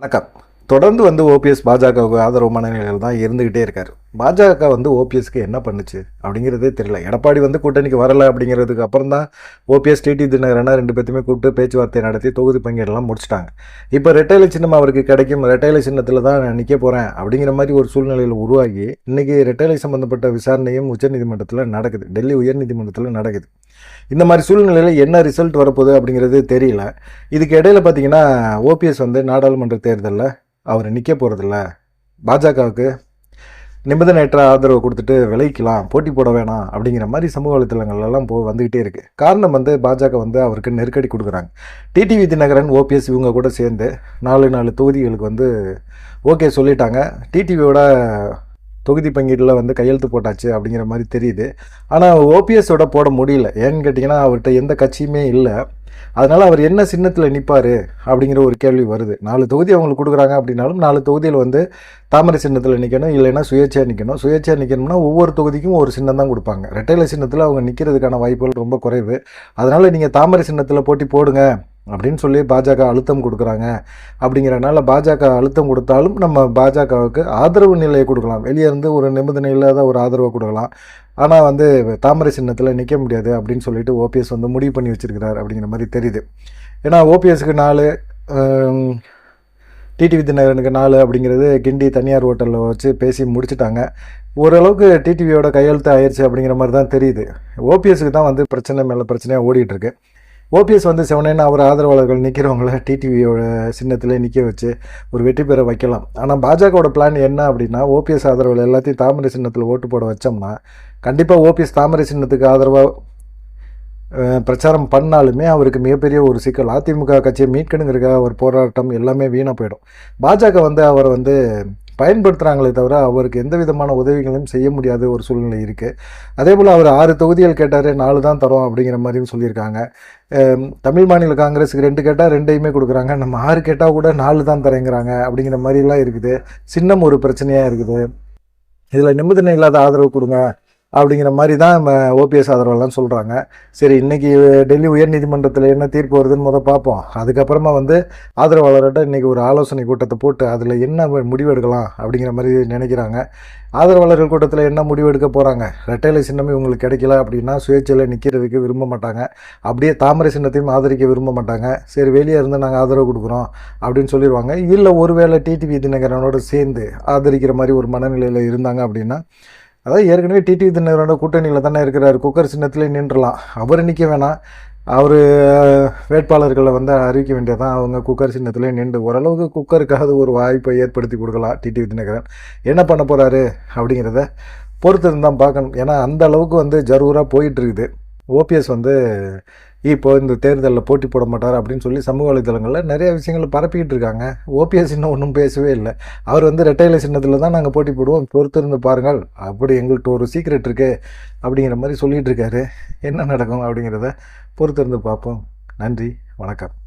வணக்கம். தொடர்ந்து வந்து ஓபிஎஸ் பாஜகவுக்கு ஆதரவு மனநிலையில் தான் இருந்துக்கிட்டே இருக்கார். பாஜக வந்து ஓபிஎஸ்க்கு என்ன பண்ணுச்சு அப்படிங்கிறதே தெரியல. எடப்பாடி வந்து கூட்டணிக்கு வரலை அப்படிங்கிறதுக்கு அப்புறம் தான் ஓபிஎஸ் டிடி தினகரனா ரெண்டு பேர்த்துமே கூப்பிட்டு பேச்சுவார்த்தை நடத்தி தொகுதி பங்கீடெல்லாம் முடிச்சிட்டாங்க. இப்போ ரெட்டைலை சின்னம் அவருக்கு கிடைக்கும். ரெட்டைலை சின்னத்தில் தான் நான் நிற்க போகிறேன் அப்படிங்கிற மாதிரி ஒரு சூழ்நிலையில் உருவாகி இன்னைக்கு ரெட்டைலை சம்மந்தப்பட்ட விசாரணையும் உச்சநீதிமன்றத்தில் நடக்குது. டெல்லி உயர்நீதிமன்றத்தில் நடக்குது. இந்த மாதிரி சூழ்நிலையில் என்ன ரிசல்ட் வரப்போகுது அப்படிங்கிறது தெரியல. இதுக்கு இடையில பார்த்தீங்கன்னா ஓபிஎஸ் வந்து நாடாளுமன்ற தேர்தலில் அவர் நிற்க போகிறதில்ல பாஜகவுக்கு நிபந்தனையற்ற ஆதரவு கொடுத்துட்டு விளைக்கலாம் போட்டி போட வேணாம் அப்படிங்கிற மாதிரி சமூக வலைத்தளங்கள்லாம் போ வந்துக்கிட்டே இருக்குது காரணம் வந்து பாஜக வந்து அவருக்கு நெருக்கடி கொடுக்குறாங்க. டிடிவி தினகரன் ஓபிஎஸ் இவங்க கூட சேர்ந்து நாலு நாலு தொகுதிகளுக்கு வந்து ஓகே சொல்லிட்டாங்க. டிடிவியோட தொகுதி பங்கீட்டில் வந்து கையெழுத்து போட்டாச்சு அப்படிங்கிற மாதிரி தெரியுது. ஆனால் ஓபிஎஸோட போட முடியல. ஏன்னு கேட்டிங்கன்னா அவர்கிட்ட எந்த கட்சியுமே இல்லை. அதனால் அவர் என்ன சின்னத்தில் நிற்பார் அப்படிங்கிற ஒரு கேள்வி வருது. நாலு தொகுதி அவங்களுக்கு கொடுக்குறாங்க அப்படின்னாலும் நாலு தொகுதியில் வந்து தாமரை சின்னத்தில் நிற்கணும் இல்லைன்னா சுயேட்சையாக நிற்கணும் சுயேட்சையாக நிற்கணும்னா ஒவ்வொரு தொகுதிக்கும் ஒரு சின்னம் தான் கொடுப்பாங்க. ரெட்டையில சின்னத்தில் அவங்க நிற்கிறதுக்கான வாய்ப்புகள் ரொம்ப குறைவு. அதனால் நீங்கள் தாமரை சின்னத்தில் போட்டி போடுங்க. அப்படின்னு சொல்லி பாஜக அழுத்தம் கொடுக்குறாங்க. அப்படிங்கிறனால பாஜக அழுத்தம் கொடுத்தாலும் நம்ம பாஜகவுக்கு ஆதரவு நிலையை கொடுக்கலாம். வெளியே இருந்து ஒரு நிபந்தனை இல்லாத ஒரு ஆதரவை கொடுக்கலாம். ஆனால் வந்து தாமரை சின்னத்தில் நிற்க முடியாது அப்படின்னு சொல்லிட்டு ஓபிஎஸ் வந்து முடிவு பண்ணி வச்சுருக்கிறார் அப்படிங்கிற மாதிரி தெரியுது. ஏன்னா ஓபிஎஸ்க்கு நாலு டிடிவி தினகரனுக்கு நாலு அப்படிங்கிறது கிண்டி தனியார் ஹோட்டலில் வச்சு பேசி முடிச்சிட்டாங்க. ஓரளவுக்கு டிடிவியோட கையெழுத்து ஆயிடுச்சு அப்படிங்கிற மாதிரி தான் தெரியுது. ஓபிஎஸ்க்கு தான் வந்து பிரச்சனை மேலே பிரச்சனையாக ஓடிட்டுருக்கு ஓபிஎஸ் வந்து செவனேன்னு அவர் ஆதரவாளர்கள் நிற்கிறவங்கள டிடிவியோட சின்னத்தில் நிற்க வச்சு ஒரு வெற்றி பெற வைக்கலாம். ஆனால் பாஜகவோட பிளான் என்ன அப்படின்னா ஓபிஎஸ் ஆதரவாளர் எல்லாத்தையும் தாமரை சின்னத்தில் ஓட்டு போட வச்சோம்னா கண்டிப்பாக ஓபிஎஸ் தாமரை சின்னத்துக்கு ஆதரவாக பிரச்சாரம் பண்ணாலுமே அவருக்கு மிகப்பெரிய ஒரு சிக்கல். அதிமுக கட்சியை மீட்கணுங்கிறக்காக ஒரு போராட்டம் எல்லாமே வீணாக போயிடும். பாஜக வந்து அவரை வந்து பயன்படுத்துகிறாங்களே தவிர அவருக்கு எந்த விதமான உதவிகளையும் செய்ய முடியாத ஒரு சூழ்நிலை இருக்குது அதே போல் அவர் ஆறு தொகுதிகள் கேட்டார் நாலு தான் தரோம் அப்படிங்கிற மாதிரியும் சொல்லியிருக்காங்க. தமிழ் மாநில காங்கிரஸுக்கு ரெண்டு கேட்டால் ரெண்டையுமே கொடுக்குறாங்க. நம்ம ஆறு கேட்டால் கூட நாலு தான் தரேங்கிறாங்க அப்படிங்கிற மாதிரிலாம் இருக்குது. சின்னம் ஒரு பிரச்சனையாக இருக்குது. இதில் நிபந்தனை இல்லாத ஆதரவு கொடுங்க. அப்படிங்கிற மாதிரி தான் ஓபிஎஸ் ஆதரவெல்லாம் சொல்கிறாங்க சரி இன்றைக்கி டெல்லி உயர்நீதிமன்றத்தில் என்ன தீர்ப்பு வருதுன்னு முத பார்ப்போம். அதுக்கப்புறமா வந்து ஆதரவாளர்கிட்ட இன்றைக்கி ஒரு ஆலோசனை கூட்டத்தை போட்டு அதில் என்ன முடிவு எடுக்கலாம் அப்படிங்கிற மாதிரி நினைக்கிறாங்க. ஆதரவாளர்கள் கூட்டத்தில் என்ன முடிவு எடுக்க போகிறாங்க ரெட்டைலை சின்னமே உங்களுக்கு கிடைக்கல அப்படின்னா சுயேட்சையில் நிற்கிறதுக்கு விரும்ப மாட்டாங்க. அப்படியே தாமரை சின்னத்தையும் ஆதரிக்க விரும்ப மாட்டாங்க. சரி வெளியே இருந்து நாங்கள் ஆதரவு கொடுக்குறோம் அப்படின்னு சொல்லிடுவாங்க இல்லை ஒருவேளை டிடிவி தினகரனோடு சேர்ந்து ஆதரிக்கிற மாதிரி ஒரு மனநிலையில் இருந்தாங்க அப்படின்னா அதாவது ஏற்கனவே டிடிவி தினகரோட கூட்டணியில் தானே இருக்கிறார். குக்கர் சின்னத்திலே நின்றலாம். அவர் நிற்க வேணாம். அவர் வேட்பாளர்களை வந்து அறிவிக்க வேண்டியதான் அவங்க குக்கர் சின்னத்திலே நின்று ஓரளவுக்கு குக்கருக்காவது ஒரு வாய்ப்பை ஏற்படுத்தி கொடுக்கலாம் டிடிவி தினகரன். என்ன பண்ண போகிறாரு அப்படிங்கிறத பொறுத்து தான் பார்க்கணும். ஏன்னா அந்த அளவுக்கு வந்து ஜரூராக போயிட்டுருக்குது ஓபிஎஸ் வந்து இப்போ இந்த தேர்தலில் போட்டி போட மாட்டார் அப்படின்னு சொல்லி சமூக வலைதளங்களில் நிறைய விஷயங்களை பரப்பிக்கிட்டு இருக்காங்க. ஓபிஎஸ் இன்னும் ஒன்றும் பேசவே இல்லை. அவர் வந்து ரெட்டையில சின்னத்தில் தான் நாங்கள் போட்டி போடுவோம். பொறுத்திருந்து பாருங்கள். அப்படி எங்கள்கிட்ட ஒரு சீக்ரெட் இருக்குது அப்படிங்கிற மாதிரி சொல்லிகிட்டு இருக்காரு. என்ன நடக்கும் அப்படிங்கிறத பொறுத்திருந்து பார்ப்போம். நன்றி. வணக்கம்.